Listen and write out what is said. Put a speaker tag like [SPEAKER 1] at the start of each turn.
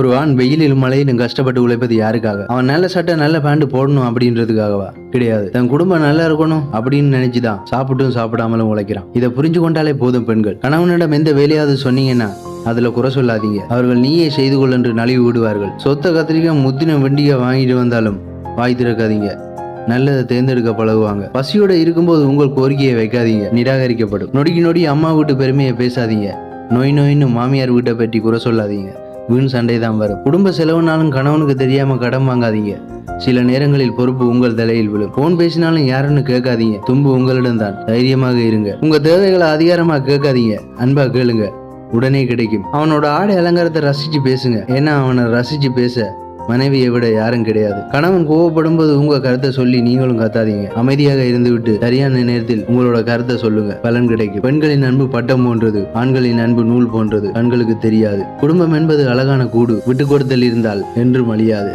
[SPEAKER 1] ஒரு ஆண் வெயிலிலும் மழையிலும் கஷ்டப்பட்டு உழைப்பது யாருக்காக? அவன் நல்ல சட்டை நல்ல பேண்ட் போடணும் அப்படின்றதுக்காகவா? கிடையாது. தன் குடும்பம் நல்லா இருக்கணும் அப்படின்னு நினைச்சுதான் சாப்பிட்டும் சாப்பிடாமலும் உழைக்கிறான். இதை புரிஞ்சு கொண்டாலே போதும் பெண்கள். கணவனிடம் எந்த வேலையாவது சொன்னீங்கன்னா அதுல குறை சொல்லாதீங்க. அவர்கள் நீயே செய்து கொள் என்று நழுவி விடுவார்கள் சொத்த கத்திரிக்காய் முத்தின வெண்டிகை வாங்கிட்டு வந்தாலும் வாய் திறக்காதீங்க. நல்லதை தேர்ந்தெடுக்க பழகுவாங்க. பசியோட இருக்கும்போது உங்கள் கோரிக்கையை வைக்காதீங்க. நிராகரிக்கப்படும். நொடிக்கு நொடி அம்மா வீட்டு பெருமையை பேசாதீங்க. நோய் நோயின்னு மாமியார் வீட்டை பற்றி குறை சொல்லாதீங்க. வீண் சண்டை தான் வரும். குடும்ப செலவுனாலும் கணவனுக்கு தெரியாம கடன் வாங்காதீங்க. சில நேரங்களில் பொறுப்பு உங்கள் தலையில் விழும். போன் பேசினாலும் யாருன்னு கேட்காதீங்க. தும்பு உங்களிடம் தான். தைரியமாக இருங்க. உங்க தேவைகளை அதிகாரமா கேட்காதீங்க. அன்பா கேளுங்க. உடனே கிடைக்கும். அவனோட ஆடை அலங்காரத்தை ரசிச்சு பேசுங்க. ஏன்னா அவனை ரசிச்சு பேச மனைவியை விட யாரும் கிடையாது. கணவன் கோவப்படும் போது உங்க கருத்தை சொல்லி நீங்களும் கத்தாதீங்க. அமைதியாக இருந்துவிட்டு சரியான நேரத்தில் உங்களோட கருத்தை சொல்லுங்க. பலன் கிடைக்கும். பெண்களின் அன்பு பட்டம் போன்றது ஆண்களின் அன்பு நூல் போன்றது கண்களுக்கு தெரியாது. குடும்பம் என்பது அழகான கூடு. விட்டு கொடுத்தல் இருந்தால் என்றும் அழியாது.